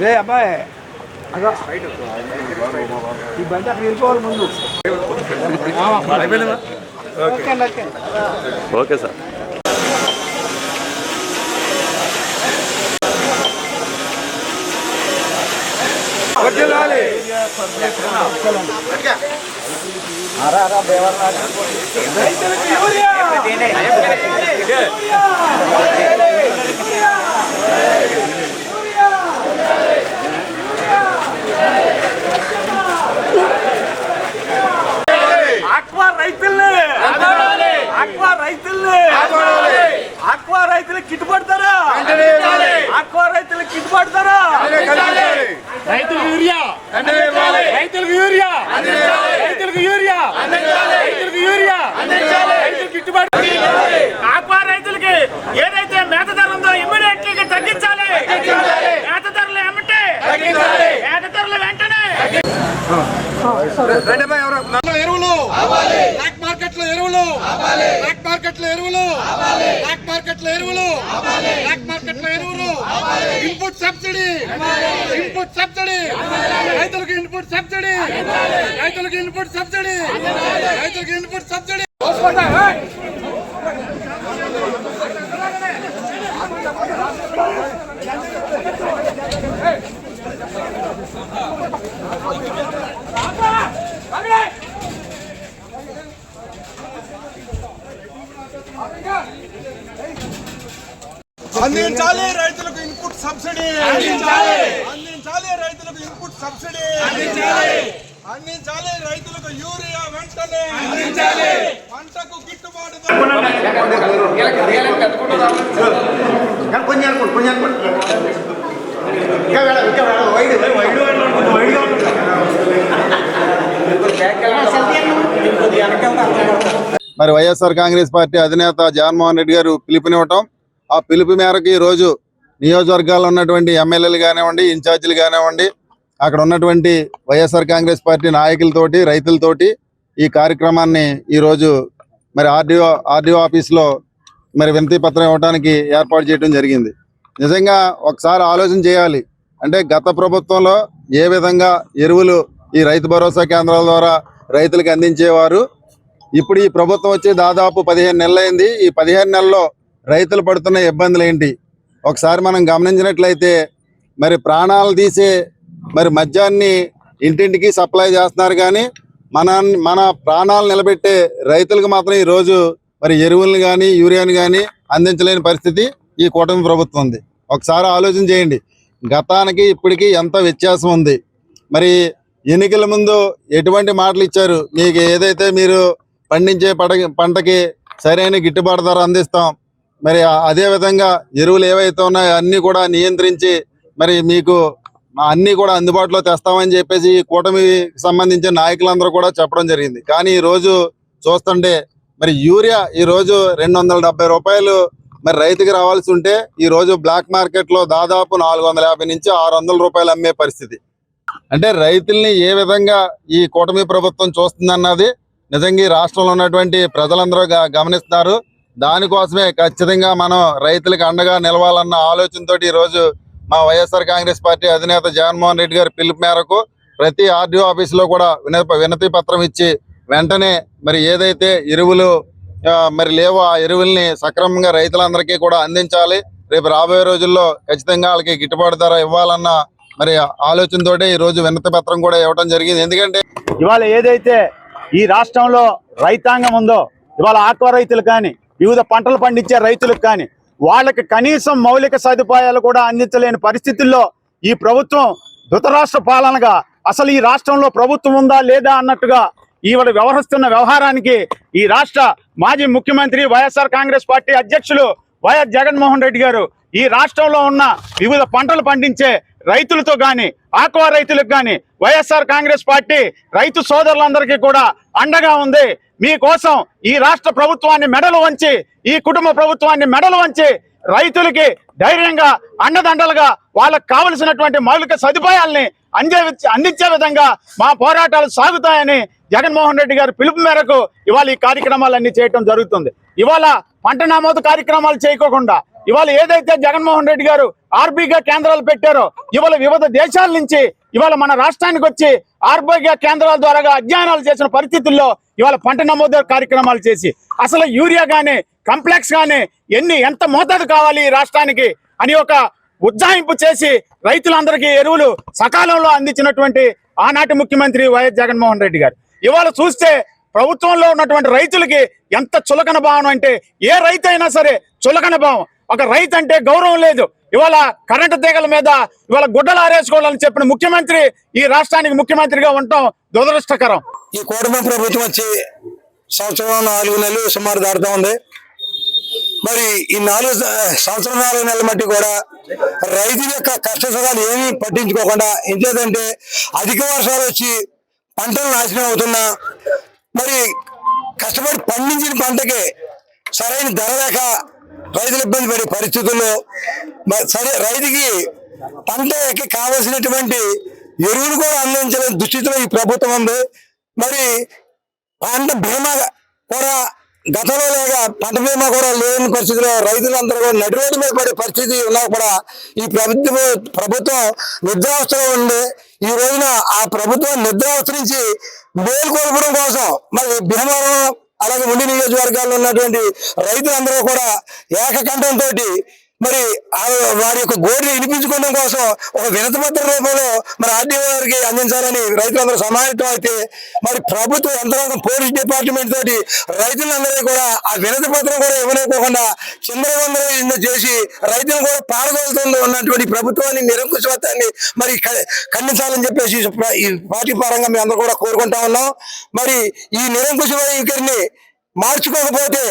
రే అబ్బాయి అదో ఈ బండి అక్కడ వెళ్ళిపోవాలి ముందు ఓకే అండి, ఓకే ఓకే సార్ వర్ధిల్లాలి. రైతులకు యూరియా! ఆక్వా రైతుల్ని ఆక్వా రైతుల్ని ఆక్వా రైతులకు గిట్టుబాటు ధర ఆక్వా రైతులకు గిట్టుబాటు ధర రైతులకు యూరియా రైతులకు యూరియా రైతులకు యూరియా రైతులకు యూరియా రైతులకు గిట్టుబాటు ఆక్వా రైతులకి ఏదైతే మేత ధర ఉందో ఇమ్మీడియట్గా తగ్గించాలి మేత ధరలు ఏమంటే మేత ధరలు వెంటనే ఎరువులు. బ్లాక్ మార్కెట్లో ఎరువులు. బ్లాక్ మార్కెట్లో ఎరువులు. బ్లాక్ మార్కెట్లో ఎరువులు. బ్లాక్ మార్కెట్లో ఎరువులు. ఇన్పుట్ సబ్సిడీ ఇన్పుట్ సబ్సిడీ రైతులకు ఇన్పుట్ సబ్సిడీ రైతులకు ఇన్పుట్ సబ్సిడీ రైతులకు ఇన్పుట్ సబ్సిడీ అందించాలి. రైతులకు ఇన్పుట్ సబ్సిడీ. అందించాలి. అందించాలి రైతులకు ఇన్పుట్ సబ్సిడీ. అందించాలి. అందించాలి రైతులకు యూరియా వెంటనే. అందించాలి. పంటకు గిట్టుబాటు ధర. మరి వైఎస్ఆర్ కాంగ్రెస్ పార్టీ అధినేత జగన్మోహన్ రెడ్డి గారు పిలుపునివ్వటం ఆ పిలుపు మేరకు ఈ రోజు నియోజకవర్గాల్లో ఉన్నటువంటి ఎమ్మెల్యేలు కానివ్వండి ఇన్ఛార్జీలు కానివ్వండి అక్కడ ఉన్నటువంటి వైఎస్ఆర్ కాంగ్రెస్ పార్టీ నాయకులతోటి రైతులతోటి ఈ కార్యక్రమాన్ని ఈ రోజు మరి ఆర్డీఓ ఆర్డీఓ ఆఫీస్లో మరి వినతి పత్రం ఇవ్వడానికి ఏర్పాటు చేయడం జరిగింది. నిజంగా ఒకసారి ఆలోచన చేయాలి. అంటే గత ప్రభుత్వంలో ఏ విధంగా ఎరువులు ఈ రైతు భరోసా కేంద్రాల ద్వారా రైతులకు అందించేవారు? ఇప్పుడు ఈ ప్రభుత్వం వచ్చి దాదాపు పదిహేను నెలలైంది. ఈ పదిహేను నెలల్లో రైతులు పడుతున్న ఇబ్బందులు ఏంటి? ఒకసారి మనం గమనించినట్లయితే మరి ప్రాణాలు తీసే మరి మద్యాన్ని ఇంటింటికి సప్లై చేస్తున్నారు కానీ మన మన ప్రాణాలు నిలబెట్టే రైతులకు మాత్రం ఈ రోజు మరి ఎరువులను కానీ యూరియాని కానీ అందించలేని పరిస్థితి ఈ కూటమి ప్రభుత్వం ఉంది. ఒకసారి ఆలోచన చేయండి. గతానికి ఇప్పటికీ ఎంత వ్యత్యాసం ఉంది? మరి ఎన్నికల ముందు ఎటువంటి మాటలు ఇచ్చారు? మీకు ఏదైతే మీరు పండించే పడ పంటకి సరైన గిట్టుబాటు ధర అందిస్తాం మరి అదేవిధంగా అదే విధంగా ఎరువులు ఏవైతే ఉన్నాయో అన్ని కూడా నియంత్రించి మరి మీకు అన్ని కూడా అందుబాటులో తెస్తామని చెప్పేసి ఈ కూటమికి సంబంధించిన నాయకులందరూ కూడా చెప్పడం జరిగింది. కానీ ఈ రోజు చూస్తుంటే మరి యూరియా ఈ రోజు రెండు వందల డెబ్బై రూపాయలు మరి రైతుకి రావాల్సి ఉంటే ఈ రోజు బ్లాక్ మార్కెట్లో దాదాపు నాలుగు వందల యాభై నుంచి ఆరు వందల రూపాయలు అమ్మే పరిస్థితి. అంటే రైతుల్ని ఏ విధంగా ఈ కూటమి ప్రభుత్వం చూస్తుందన్నది నిజంగా ఈ రాష్ట్రంలో ఉన్నటువంటి ప్రజలందరూ గమనిస్తారు గమనిస్తున్నారు. దానికోసమే ఖచ్చితంగా మనం రైతులకు అండగా నిలవాలన్న ఆలోచనతో ఈరోజు రోజు మా వైఎస్ఆర్ కాంగ్రెస్ పార్టీ అధినేత జగన్మోహన్ రెడ్డి గారి పిలుపు మేరకు ప్రతి ఆర్డీఓ ఆఫీసులో కూడా వినతి వినతి పత్రం ఇచ్చి వెంటనే మరి ఏదైతే ఎరువులు మరి లేవో ఆ ఎరువుల్ని సక్రమంగా రైతులందరికీ కూడా అందించాలి. రేపు రాబోయే రోజుల్లో ఖచ్చితంగా వాళ్ళకి గిట్టుబాటు ధర ఇవ్వాలన్న మరి ఆలోచనతో ఈ రోజు వినతి పత్రం కూడా ఇవ్వడం జరిగింది. ఎందుకంటే ఇవాళ ఏదైతే ఈ రాష్ట్రంలో రైతాంగం ఉందో ఇవాళ ఆక్వా రైతులు కానీ వివిధ పంటలు పండించే రైతులకు కానీ వాళ్ళకి కనీసం మౌలిక సదుపాయాలు కూడా అందించలేని పరిస్థితుల్లో ఈ ప్రభుత్వం ధృతరాష్ట్ర పాలనగా అసలు ఈ రాష్ట్రంలో ప్రభుత్వం ఉందా లేదా అన్నట్టుగా ఈవిడ వ్యవహరిస్తున్న వ్యవహారానికి ఈ రాష్ట్ర మాజీ ముఖ్యమంత్రి వైఎస్ఆర్ కాంగ్రెస్ పార్టీ అధ్యక్షులు వైఎస్ జగన్మోహన్ రెడ్డి గారు ఈ రాష్ట్రంలో ఉన్న వివిధ పంటలు పండించే రైతులతో గాని ఆక్వా రైతులకు గాని వైఎస్ఆర్ కాంగ్రెస్ పార్టీ రైతు సోదరులందరికీ కూడా అండగా ఉంది. మీకోసం ఈ రాష్ట్ర ప్రభుత్వాన్ని మెడలు వంచి ఈ కుటుంబ ప్రభుత్వాన్ని మెడలు వంచి రైతులకి ధైర్యంగా అండదండలుగా వాళ్ళకు కావలసినటువంటి మౌలిక సదుపాయాల్ని అందే అందించే విధంగా మా పోరాటాలు సాగుతాయని జగన్మోహన్ రెడ్డి గారి పిలుపు మేరకు ఇవాళ ఈ కార్యక్రమాలన్నీ చేయటం జరుగుతుంది. ఇవాళ పంట నమోదు కార్యక్రమాలు చేయకోకుండా ఇవాళ ఏదైతే జగన్మోహన్ రెడ్డి గారు ఆర్బీగా కేంద్రాలు పెట్టారో ఇవాళ వివిధ దేశాల నుంచి ఇవాళ మన రాష్ట్రానికి వచ్చి ఆరోగ్య కేంద్రాల ద్వారా అధ్యయనాలు చేసిన పరిస్థితుల్లో ఇవాళ పంట నమోదు కార్యక్రమాలు చేసి అసలు యూరియా కానీ కంప్లెక్స్ కానీ ఎన్ని ఎంత మోతాదు కావాలి ఈ రాష్ట్రానికి అని ఒక ఉజ్జాయింపు చేసి రైతులందరికీ ఎరువులు సకాలంలో అందించినటువంటి ఆనాటి ముఖ్యమంత్రి వైఎస్ జగన్మోహన్ రెడ్డి గారు. ఇవాళ చూస్తే ప్రభుత్వంలో ఉన్నటువంటి రైతులకి ఎంత చులకన భావన అంటే ఏ రైతు అయినా సరే చులకన భావం. ఒక రైతు అంటే గౌరవం లేదు. ఇవాళ కరెంటు తీగల మీద ఇవాళ గుడ్డలు ఆరేసుకోవాలని చెప్పిన ముఖ్యమంత్రి ఈ రాష్ట్రానికి ముఖ్యమంత్రిగా ఉండటం దురదృష్టకరం. ఈ కూటమి ప్రభుత్వం వచ్చి సంవత్సరం నాలుగు నెలలు సుమారు దాడుతూ ఉంది. మరి ఈ నాలుగు సంవత్సరం నాలుగు నెలల మట్టి కూడా రైతు యొక్క కష్ట సుఖాలు ఏమీ పట్టించుకోకుండా ఎంచేదంటే అధిక వర్షాలు వచ్చి పంటలు నాశనం అవుతున్నా. మరి కష్టపడి పండించిన పంటకి సరైన ధర లేక రైతులు ఇబ్బంది పడే పరిస్థితుల్లో మరి సరే రైతుకి పంటకి కావలసినటువంటి ఎరువులు కూడా అందించలేని దుస్థితిలో ఈ ప్రభుత్వం ఉంది. మరి పంట బీమా కూడా గతంలో లేక పంట బీమా కూడా లేని పరిస్థితిలో రైతులందరూ కూడా నడి మీద పడే పరిస్థితి ఉన్నా కూడా ఈ ప్రభుత్వం ప్రభుత్వం నిద్రావస్థలో ఉంది. ఈ రోజున ఆ ప్రభుత్వం నిద్రావస్థ నుంచి మేల్కొల్పడం కోసం మరి భీమవరం అలాగే ఉండి నియోజకవర్గాల్లో ఉన్నటువంటి రైతులందరూ కూడా ఏకకంఠంతో మరి వారి యొక్క గోడిని వినిపించుకోవడం కోసం ఒక వినతి పత్ర రూపంలో మరి ఆర్డీఓ గారికి అందించాలని రైతులందరూ సమాయత్తం అయితే మరి ప్రభుత్వ యంత్రాంగం పోలీస్ డిపార్ట్మెంట్ తోటి రైతులందరూ కూడా ఆ వినతి పత్రం కూడా ఇవ్వలేకోకుండా చిందరవందర చేసి రైతులను కూడా పారదోలుతుంది ఉన్నటువంటి ప్రభుత్వాన్ని నిరంకుశత్వాన్ని మరి ఖండించాలని చెప్పేసి ఈ పార్టీ పరంగా మేము అందరూ కూడా కోరుకుంటా ఉన్నాం. మరి ఈ నిరంకుశ వైఖరిని మార్చుకోకపోతే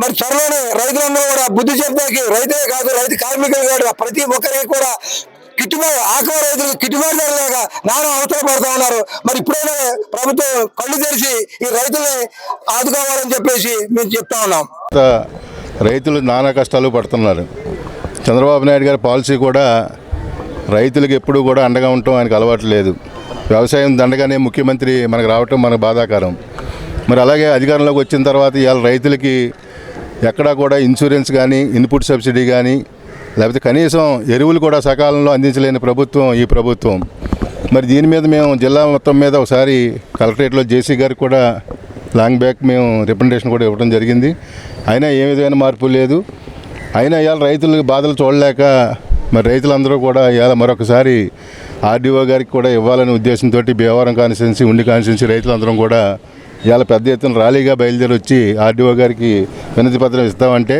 మరి త్వరలోనే రైతులందరూ కూడా బుద్ధి చెప్పడానికి రైతే కాదు రైతు కార్మికులు కూడా ప్రతి ఒక్కరికి కూడా కిట్టుబాటు ఆకలి రైతులకు కిట్టుబాటు ధరలేక నానా అవసరం పడుతూ ఉన్నారు. మరి ఇప్పుడైనా ప్రభుత్వం కళ్ళు తెరిచి ఈ రైతుల్ని ఆదుకోవాలని చెప్పేసి మేము చెప్తా ఉన్నాం. రైతులు నానా కష్టాలు పడుతున్నారు. చంద్రబాబు నాయుడు గారి పాలసీ కూడా రైతులకు ఎప్పుడూ కూడా అండగా ఉండటం ఆయనకు అలవాటు లేదు. వ్యవసాయం దండగానే ముఖ్యమంత్రి మనకు రావటం మనకు బాధాకరం. మరి అలాగే అధికారంలోకి వచ్చిన తర్వాత ఇవాళ రైతులకి ఎక్కడా కూడా ఇన్సూరెన్స్ కానీ ఇన్పుట్ సబ్సిడీ కానీ లేకపోతే కనీసం ఎరువులు కూడా సకాలంలో అందించలేని ప్రభుత్వం ఈ ప్రభుత్వం. మరి దీని మీద మేము జిల్లా మొత్తం మీద ఒకసారి కలెక్టరేట్లో జేసీ గారికి కూడా లాంగ్ బ్యాక్ మేము రిప్రజెంటేషన్ కూడా ఇవ్వడం జరిగింది. అయినా ఏ విధమైన మార్పు లేదు. అయినా ఇవాళ రైతుల బాధలు చూడలేక మరి రైతులందరూ కూడా ఇవాళ మరొకసారి ఆర్డీఓ గారికి కూడా ఇవ్వాలనే ఉద్దేశంతో భీమవరం కాన్స్టిట్యున్సీ ఉండి కాన్స్టిట్యున్సీ రైతులందరం కూడా ఇవాళ పెద్ద ఎత్తున ర్యాలీగా బయలుదేరి వచ్చి ఆర్డీఓ గారికి వినతి పత్రం ఇస్తామంటే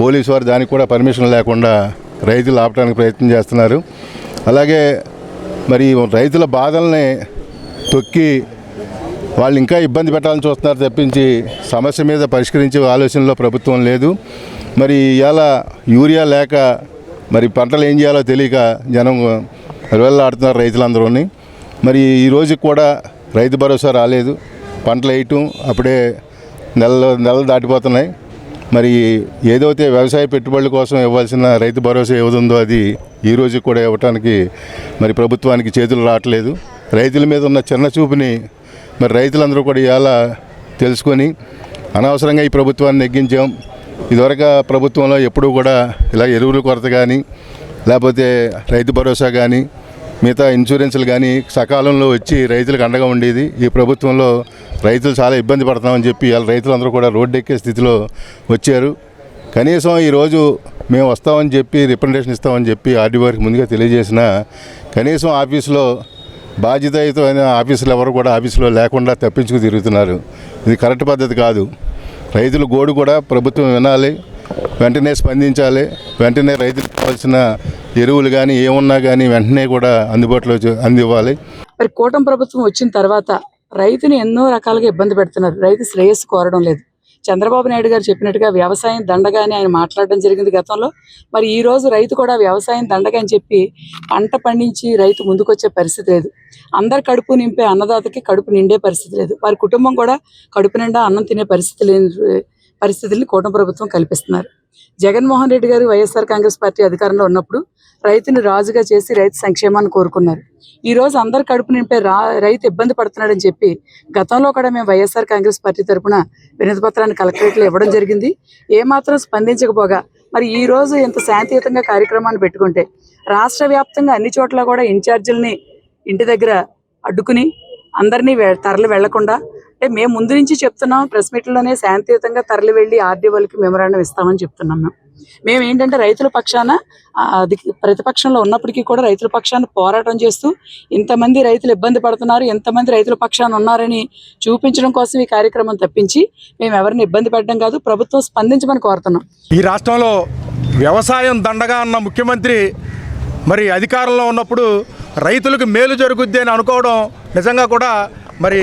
పోలీసు వారు దానికి కూడా పర్మిషన్ లేకుండా రైతులు ఆపడానికి ప్రయత్నం చేస్తున్నారు. అలాగే మరి రైతుల బాధల్ని తొక్కి వాళ్ళు ఇంకా ఇబ్బంది పెట్టాలని చూస్తున్నారు తప్పించి సమస్య మీద పరిష్కరించే ఆలోచనలో ప్రభుత్వం లేదు. మరి ఇవాళ యూరియా లేక మరి పంటలు ఏం చేయాలో తెలియక జనం వెళ్ళాడుతున్నారు రైతులందరూని. మరి ఈరోజు కూడా రైతు భరోసా రాలేదు. పంటలు వేయటం అప్పుడే నెలలు నెలలు దాటిపోతున్నాయి. మరి ఏదైతే వ్యవసాయ పెట్టుబడుల కోసం ఇవ్వాల్సిన రైతు భరోసా ఏదుందో అది ఈ రోజు కూడా ఇవ్వటానికి మరి ప్రభుత్వానికి చేతులు రావట్లేదు. రైతుల మీద ఉన్న చిన్న చూపుని మరి రైతులందరూ కూడా ఇవాళ తెలుసుకొని అనవసరంగా ఈ ప్రభుత్వాన్ని నెగ్గించాం. ఇదివరకు ప్రభుత్వంలో ఎప్పుడూ కూడా ఇలా ఎరువుల కొరత కానీ లేకపోతే రైతు భరోసా కానీ మిగతా ఇన్సూరెన్స్లు కానీ సకాలంలో వచ్చి రైతులకు అండగా ఉండేది. ఈ ప్రభుత్వంలో రైతులు చాలా ఇబ్బంది పడుతున్నామని చెప్పి వాళ్ళ రైతులందరూ కూడా రోడ్డు ఎక్కే స్థితిలో వచ్చారు. కనీసం ఈరోజు మేము వస్తామని చెప్పి రిప్రజెంటేషన్ ఇస్తామని చెప్పి ఆర్డీ ముందుగా తెలియజేసిన కనీసం ఆఫీసులో బాధ్యతయుతమైన ఆఫీసులు ఎవరు కూడా ఆఫీసులో లేకుండా తప్పించుకు తిరుగుతున్నారు. ఇది కరెక్ట్ పద్ధతి కాదు. రైతుల గోడు కూడా ప్రభుత్వం వినాలి వెంటనే స్పందించాలి వెంటనే రైతులకు కావాల్సిన ఎరువులు కానీ ఏమున్నా కానీ వెంటనే కూడా అందుబాటులో అందివ్వాలి. మరి కూటమి ప్రభుత్వం వచ్చిన తర్వాత రైతుని ఎన్నో రకాలుగా ఇబ్బంది పెడుతున్నారు. రైతు శ్రేయస్సు కోరడం లేదు. చంద్రబాబు నాయుడు గారు చెప్పినట్టుగా వ్యవసాయం దండగానే ఆయన మాట్లాడడం జరిగింది గతంలో. మరి ఈ రోజు రైతు కూడా వ్యవసాయం దండగా అని చెప్పి పంట పండించి రైతు ముందుకొచ్చే పరిస్థితి లేదు. అందరు కడుపు నింపే అన్నదాతకి కడుపు నిండే పరిస్థితి లేదు. వారి కుటుంబం కూడా కడుపు నిండా అన్నం తినే పరిస్థితి లేని పరిస్థితుల్ని కూటమి ప్రభుత్వం కల్పిస్తున్నారు. జగన్మోహన్ రెడ్డి గారు వైఎస్ఆర్ కాంగ్రెస్ పార్టీ అధికారంలో ఉన్నప్పుడు రైతుని రాజుగా చేసి రైతు సంక్షేమాన్ని కోరుకున్నారు. ఈ రోజు అందరు కడుపు నింపే రా రైతు ఇబ్బంది పడుతున్నాడని చెప్పి గతంలో కూడా మేము వైఎస్ఆర్ కాంగ్రెస్ పార్టీ తరఫున వినతిపత్రాన్ని కలెక్టరేట్లో ఇవ్వడం జరిగింది. ఏమాత్రం స్పందించకపోగా మరి ఈ రోజు ఇంత శాంతియుతంగా కార్యక్రమాన్ని పెట్టుకుంటే రాష్ట్ర వ్యాప్తంగా అన్ని చోట్ల కూడా ఇన్ఛార్జీలని ఇంటి దగ్గర అడ్డుకుని అందరినీ వె- తరలి వెళ్ళకుండా అంటే మేము ముందు నుంచి చెప్తున్నాం ప్రెస్ మీట్లోనే శాంతియుతంగా తరలి వెళ్ళి ఆర్డీఓలకి మెమరాండం ఇస్తామని చెప్తున్నాం మేము. మేము ఏంటంటే రైతుల పక్షాన అది ప్రతిపక్షంలో ఉన్నప్పటికీ కూడా రైతుల పక్షాన పోరాటం చేస్తూ ఇంతమంది రైతులు ఇబ్బంది పడుతున్నారు ఎంతమంది రైతుల పక్షాన ఉన్నారని చూపించడం కోసం ఈ కార్యక్రమం తప్పించి మేము ఎవరిని ఇబ్బంది పెట్టడం కాదు ప్రభుత్వం స్పందించమని కోరుతున్నాం. ఈ రాష్ట్రంలో వ్యవసాయం దండగా అన్న ముఖ్యమంత్రి మరి అధికారంలో ఉన్నప్పుడు రైతులకు మేలు జరుగుద్ది అని అనుకోవడం నిజంగా కూడా మరి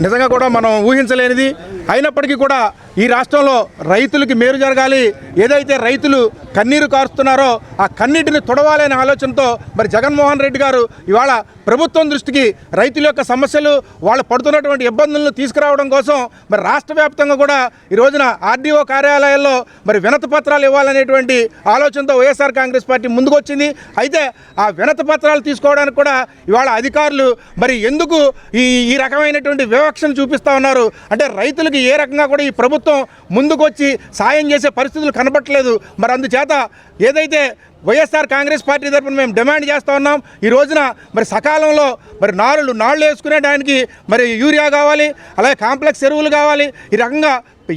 నిజంగా కూడా మనం ఊహించలేనిది. అయినప్పటికీ కూడా ఈ రాష్ట్రంలో రైతులకి మేలు జరగాలి. ఏదైతే రైతులు కన్నీరు కారుస్తున్నారో ఆ కన్నీటిని తుడవాలనే ఆలోచనతో మరి జగన్మోహన్ రెడ్డి గారు ఇవాళ ప్రభుత్వం దృష్టికి రైతుల యొక్క సమస్యలు వాళ్ళు పడుతున్నటువంటి ఇబ్బందులను తీసుకురావడం కోసం మరి రాష్ట్ర వ్యాప్తంగా కూడా ఈ రోజున ఆర్డీఓ కార్యాలయాల్లో మరి వినతి పత్రాలు ఇవ్వాలనేటువంటి ఆలోచనతో వైఎస్ఆర్ కాంగ్రెస్ పార్టీ ముందుకొచ్చింది. అయితే ఆ వినతి పత్రాలు తీసుకోవడానికి కూడా ఇవాళ అధికారులు మరి ఎందుకు ఈ ఈ రకమైనటువంటి వివక్షను చూపిస్తా ఉన్నారు? అంటే రైతులకి ఏ రకంగా కూడా ఈ ప్రభుత్వం ముందుకొచ్చి సాయం చేసే పరిస్థితులు కనబట్టలేదు. మరి అందుచేత ఏదైతే వైఎస్ఆర్ కాంగ్రెస్ పార్టీ తరఫున మేము డిమాండ్ చేస్తూ ఉన్నాం. ఈ రోజున మరి సకాలంలో మరి నారులు నాళ్ళు వేసుకునే దానికి మరి యూరియా కావాలి అలాగే కాంప్లెక్స్ ఎరువులు కావాలి. ఈ రకంగా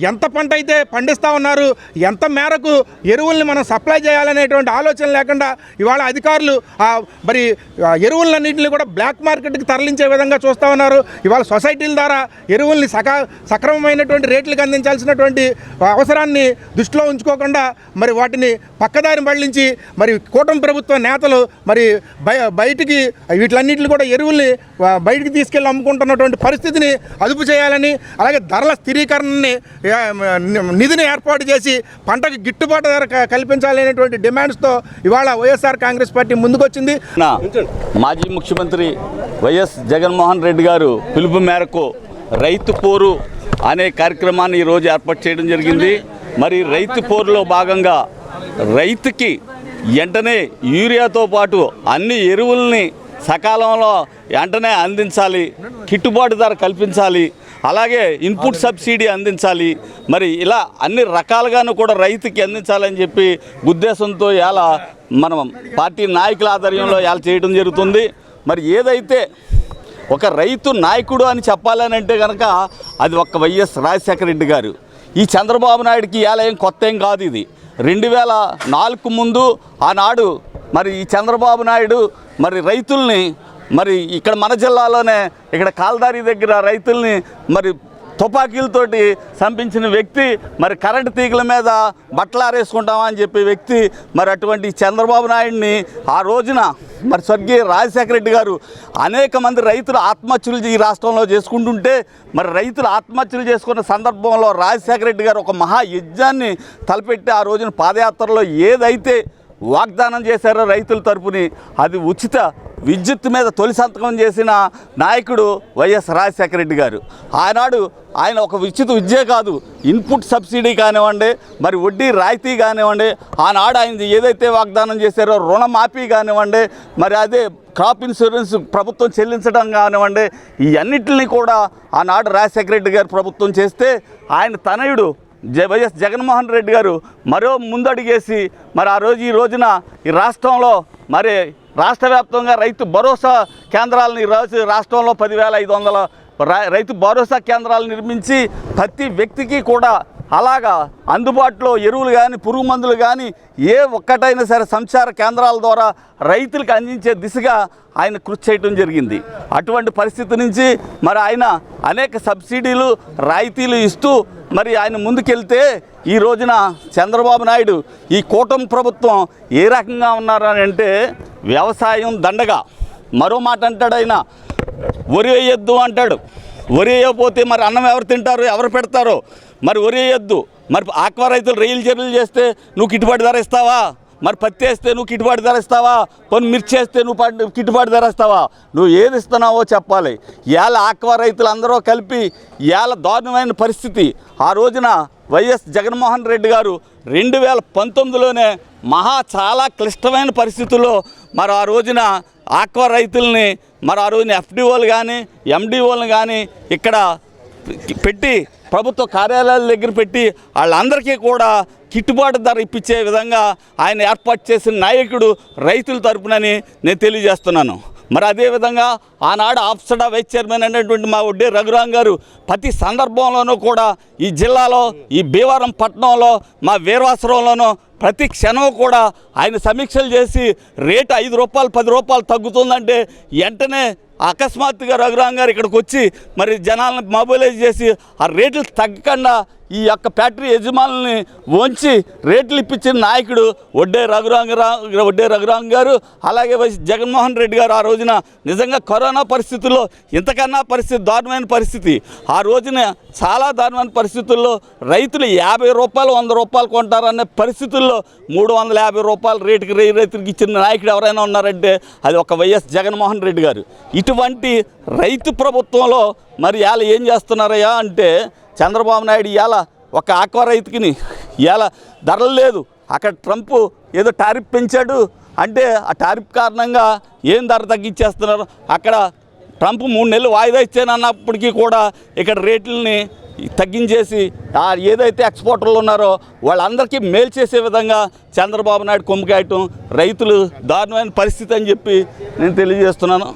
ఎంత పంట అయితే పండిస్తూ ఉన్నారు ఎంత మేరకు ఎరువుల్ని మనం సప్లై చేయాలనేటువంటి ఆలోచన లేకుండా ఇవాళ అధికారులు మరి ఆ ఎరువులన్నింటినీ కూడా బ్లాక్ మార్కెట్కి తరలించే విధంగా చూస్తూ ఉన్నారు. ఇవాళ సొసైటీల ద్వారా ఎరువుల్ని సకా సక్రమమైనటువంటి రేట్లకు అందించాల్సినటువంటి అవసరాన్ని దృష్టిలో ఉంచుకోకుండా మరి వాటిని పక్కదారి మళ్ళించి మరి కూటమి ప్రభుత్వ నేతలు మరి బయ బయటికి వీటిలన్నింటిని కూడా ఎరువుల్ని బయటికి తీసుకెళ్ళి అమ్ముకుంటున్నటువంటి పరిస్థితిని అదుపు చేయాలని అలాగే ధరల స్థిరీకరణని నిధిని ఏర్పాటు చేసి పంటకు గిట్టుబాటు ధర క- కల్పించాలనేటువంటి డిమాండ్స్తో ఇవాళ వైఎస్ఆర్ కాంగ్రెస్ పార్టీ ముందుకొచ్చింది. నా మాజీ ముఖ్యమంత్రి వైఎస్ జగన్మోహన్ రెడ్డి గారు పిలుపు మేరకు రైతు పోరు అనే కార్యక్రమాన్ని ఈరోజు ఏర్పాటు చేయడం జరిగింది. మరి రైతు పోరులో భాగంగా రైతుకి వెంటనే యూరియాతో పాటు అన్ని ఎరువుల్ని సకాలంలో వెంటనే అందించాలి గిట్టుబాటు ధర కల్పించాలి అలాగే ఇన్పుట్ సబ్సిడీ అందించాలి. మరి ఇలా అన్ని రకాలుగాను కూడా రైతుకి అందించాలని చెప్పి ఉద్దేశంతో ఇలా మనం పార్టీ నాయకుల ఆధ్వర్యంలో ఇలా చేయడం జరుగుతుంది. మరి ఏదైతే ఒక రైతు నాయకుడు అని చెప్పాలని అంటే కనుక అది ఒక్క వైఎస్ రాజశేఖర రెడ్డి గారు. ఈ చంద్రబాబు నాయుడికి ఇలా ఏం కొత్త ఏం కాదు ఇది. రెండు వేల నాలుగు ముందు ఆనాడు మరి ఈ చంద్రబాబు నాయుడు మరి రైతుల్ని మరి ఇక్కడ మన జిల్లాలోనే ఇక్కడ కాల్దారి దగ్గర రైతుల్ని మరి తుపాకీలతోటి చంపించిన వ్యక్తి మరి కరెంటు తీగల మీద బట్టలారేసుకుంటామని అని చెప్పే వ్యక్తి మరి అటువంటి చంద్రబాబు నాయుడిని ఆ రోజున మరి స్వర్గీయ రాజశేఖర రెడ్డి గారు అనేక మంది రైతులు ఆత్మహత్యలు ఈ రాష్ట్రంలో చేసుకుంటుంటే మరి రైతులు ఆత్మహత్యలు చేసుకున్న సందర్భంలో రాజశేఖర రెడ్డి గారు ఒక మహా యజ్ఞాన్ని తలపెట్టి ఆ రోజున పాదయాత్రలో ఏదైతే వాగ్దానం చేశారో రైతుల తరపుని. అది ఉచిత విద్యుత్ మీద తొలి సంతకం చేసిన నాయకుడు వైఎస్ రాజశేఖర రెడ్డి గారు. ఆనాడు ఆయన ఒక విద్యుత్ విద్యే కాదు ఇన్పుట్ సబ్సిడీ కానివ్వండి మరి వడ్డీ రాయితీ కానివ్వండి ఆనాడు ఆయన ఏదైతే వాగ్దానం చేశారో రుణమాఫీ కానివ్వండి మరి అదే క్రాప్ ఇన్సూరెన్స్ ప్రభుత్వం చెల్లించడం కానివ్వండి ఈ కూడా ఆనాడు రాజశేఖర రెడ్డి గారు ప్రభుత్వం చేస్తే ఆయన తనయుడు వైఎస్ జగన్మోహన్ రెడ్డి గారు మరో ముందడుగేసి మరి ఆ రోజు ఈ రోజున ఈ రాష్ట్రంలో మరి రాష్ట్ర వ్యాప్తంగా రైతు భరోసా కేంద్రాలను ఈరోజు రాష్ట్రంలో పదివేల ఐదు వందల రైతు భరోసా కేంద్రాలు నిర్మించి ప్రతి వ్యక్తికి కూడా అలాగా అందుబాటులో ఎరువులు కానీ పురుగు మందులు కానీ ఏ ఒక్కటైనా సరే సంచార కేంద్రాల ద్వారా రైతులకు అందించే దిశగా ఆయన కృషి చేయడం జరిగింది. అటువంటి పరిస్థితి నుంచి మరి ఆయన అనేక సబ్సిడీలు రాయితీలు ఇస్తూ మరి ఆయన ముందుకెళ్తే ఈ రోజున చంద్రబాబు నాయుడు ఈ కూటమి ప్రభుత్వం ఏ రకంగా ఉన్నారని అంటే వ్యవసాయం దండగా. మరో మాట అంటాడు ఆయన వరి వేయొద్దు అంటాడు. వరి వేయకపోతే మరి అన్నం ఎవరు తింటారు ఎవరు పెడతారో? మరి వరి వేయొద్దు. మరి ఆక్వా రైతులు రైలు చర్యలు చేస్తే నువ్వు గిట్టుబాటు ధర ఇస్తావా? మరి పత్తి వేస్తే నువ్వు గిట్టుబాటు ధర ఇస్తావా? కొన్ని మిర్చి వేస్తే నువ్వు పడ్- గిట్టుబాటు ధర ఇస్తావా? నువ్వు ఏది ఇస్తున్నావో చెప్పాలి. ఇవాళ ఆక్వా రైతులు అందరూ కలిపి ఇవాళ దారుణమైన పరిస్థితి. ఆ రోజున వైఎస్ జగన్మోహన్ రెడ్డి గారు రెండు వేల పంతొమ్మిదిలోనే మహా చాలా క్లిష్టమైన పరిస్థితుల్లో మరి ఆ రోజున ఆక్వా రైతుల్ని మరి ఆ రోజున ఎఫ్డిఓలు కానీ ఎండిఓలు కానీ ఇక్కడ పెట్టి ప్రభుత్వ కార్యాలయాల దగ్గర పెట్టి వాళ్ళందరికీ కూడా గిట్టుబాటు ధర ఇప్పించే విధంగా ఆయన ఏర్పాటు చేసిన నాయకుడు రైతుల తరపునని నేను తెలియజేస్తున్నాను. మరి అదేవిధంగా ఆనాడు ఆఫ్సడా వైస్ చైర్మన్ అనేటువంటి మా ఒడ్డే రఘురాం గారు ప్రతి సందర్భంలోనూ కూడా ఈ జిల్లాలో ఈ భీవరం పట్టణంలో మా వీరవాసరంలోనూ ప్రతి క్షణం కూడా ఆయన సమీక్షలు చేసి రేటు ఐదు రూపాయలు పది రూపాయలు తగ్గుతుందంటే వెంటనే అకస్మాత్తుగా రఘురాం గారు ఇక్కడికి వచ్చి మరి జనాలను మొబైలైజ్ చేసి ఆ రేట్లు తగ్గకుండా ఈ యొక్క ఫ్యాక్టరీ యజమానుల్ని వంచి రేట్లు ఇప్పించిన నాయకుడు వడ్డే రఘురాంగరా వడ్డే రఘురాం గారు అలాగే వైఎస్ జగన్మోహన్ రెడ్డి గారు ఆ రోజున నిజంగా కరోనా పరిస్థితుల్లో ఇంతకన్నా పరిస్థితి దారుణమైన పరిస్థితి. ఆ రోజున చాలా దారుణమైన పరిస్థితుల్లో రైతులు యాభై రూపాయలు వంద రూపాయలు కొంటారనే పరిస్థితుల్లో మూడు వందల యాభై రూపాయలు రేటుకి రైతులకు ఇచ్చిన నాయకుడు ఎవరైనా ఉన్నారంటే అది ఒక వైఎస్ జగన్మోహన్ రెడ్డి గారు. ఇటువంటి రైతు ప్రభుత్వంలో మరి వాళ్ళు ఏం చేస్తున్నారయ్యా అంటే చంద్రబాబు నాయుడు ఇవాళ ఒక ఆక్వా రైతుకిని ఇవాళ ధరలు లేదు. అక్కడ ట్రంప్ ఏదో టారిఫ్ పెంచాడు అంటే ఆ టారిఫ్ కారణంగా ఏం ధర తగ్గించేస్తున్నారు? అక్కడ ట్రంప్ మూడు నెలలు వాయిదా ఇచ్చానన్నప్పటికీ కూడా ఇక్కడ రేట్లని తగ్గించేసి ఏదైతే ఎక్స్పోర్టర్లు ఉన్నారో వాళ్ళందరికీ మేలు చేసే విధంగా చంద్రబాబు నాయుడు కొమ్ముకాయటం రైతులు దారుణమైన పరిస్థితి అని చెప్పి నేను తెలియజేస్తున్నాను.